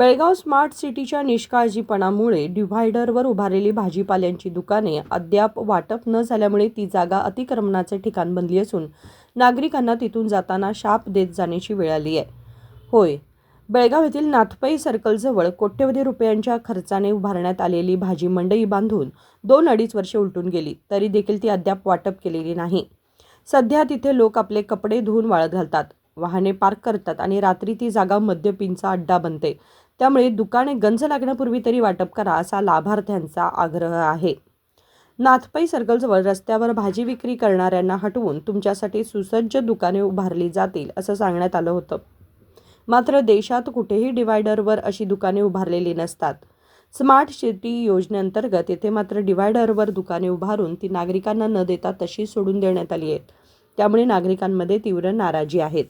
Belgaum smart सिटीच्या निष्काळजीपणामुळे डिव्हायडरवर उभारलेली भाजीपाल्यांची दुकाने अद्याप वाटप न झाल्यामुळे ती जागा अतिक्रमणाचे ठिकाण बनली असून नागरिकांना तिथून जाताना शाप देत जाण्याची वेळ आली आहे. होय बेळगाव येथील नाथपई सर्कलजवळ कोट्यवधी रुपयांच्या खर्चाने उभारण्यात आलेली भाजी मंडई बांधून दोन अडीच वर्षे उलटून गेली तरी देखील ती अद्याप वाटप केलेली नाही. सध्या तिथे लोक आपले कपडे धुवून वाळत घालतात वाहने पार्क करतात आणि रात्री ती जागा मद्यपींचा अड्डा बनते. त्यामुळे दुकाने गंज लागण्यापूर्वी तरी वाटप करा असा लाभार्थ्यांचा आग्रह आहे. नाथपाई सर्कलजवळ रस्त्यावर भाजी विक्री करणाऱ्यांना हटवून तुमच्यासाठी सुसज्ज दुकाने उभारली जातील असं सांगण्यात आलं होतं. मात्र देशात कुठेही डिव्हायडरवर अशी दुकाने उभारलेली नसतात. स्मार्ट सिटी योजनेअंतर्गत येथे मात्र डिव्हायडरवर दुकाने उभारून ती नागरिकांना न देता तशी सोडून देण्यात आली आहेत. त्यामुळे नागरिकांमध्ये तीव्र नाराजी आहेत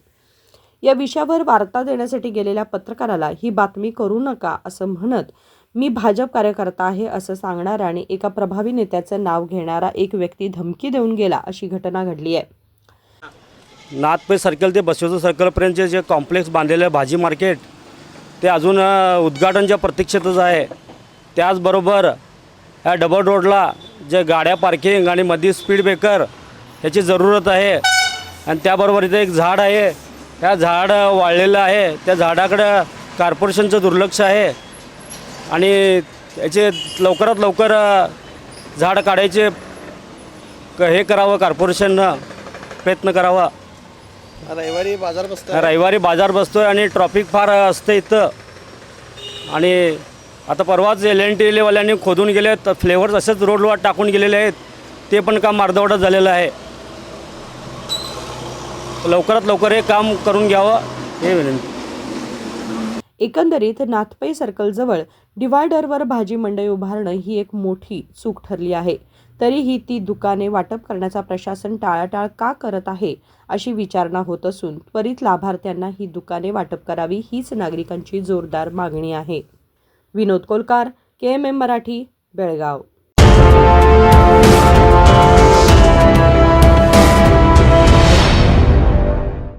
या विषयावर वार्ता देण्यासाठी गेलेल्या पत्रकाराला ही बातमी करू नका असं म्हणत मी भाजप कार्यकर्ता आहे असं सांगणारा आणि एका प्रभावी नेत्याचं नाव घेणारा एक व्यक्ती धमकी देऊन गेला अशी घटना घडली आहे. नाथपे सर्कल ते बसवेश्वर सर्कलपर्यंतचे जे कॉम्प्लेक्स बांधलेलं आहे भाजी मार्केट ते अजून उद्घाटनच्या प्रतीक्षेतच आहे त्याचबरोबर या डबल रोडला जे गाड्या पार्किंग आणि मध्ये स्पीड ब्रेकर ह्याची जरूरत आहे. आणि त्याबरोबर इथे एक झाड आहे त्या झाड वाळलेलं आहे. त्या झाडाकडं कॉर्पोरेशनचं दुर्लक्ष आहे. आणि याचे लवकरात लवकर झाड काढायचे क- हे करावं कॉर्पोरेशननं प्रयत्न करावा. रविवारी बाजार बसतो रविवारी बाजार बसतोय आणि ट्रॉफिक फार असतं इथं. आणि आता परवाच एल एन टी खोदून गेले तर फ्लेवर्स असेच रोडवर टाकून गेलेले आहेत. ते पण काम अर्धवटच झालेलं आहे. लवकरात लवकर हे काम करून घ्यावं हे विनंती. एकंदरीत नाथपै सर्कलजवळ डिव्हायडरवर भाजी मंडई उभारणं ही एक मोठी चूक ठरली आहे. तरीही ती दुकाने वाटप करण्याचा प्रशासन टाळाटाळ का करत आहे अशी विचारणा होत असून त्वरित लाभार्थ्यांना ही दुकाने वाटप करावी हीच नागरिकांची जोरदार मागणी आहे. Vinod Kolkar K M M Marathi Belgaum.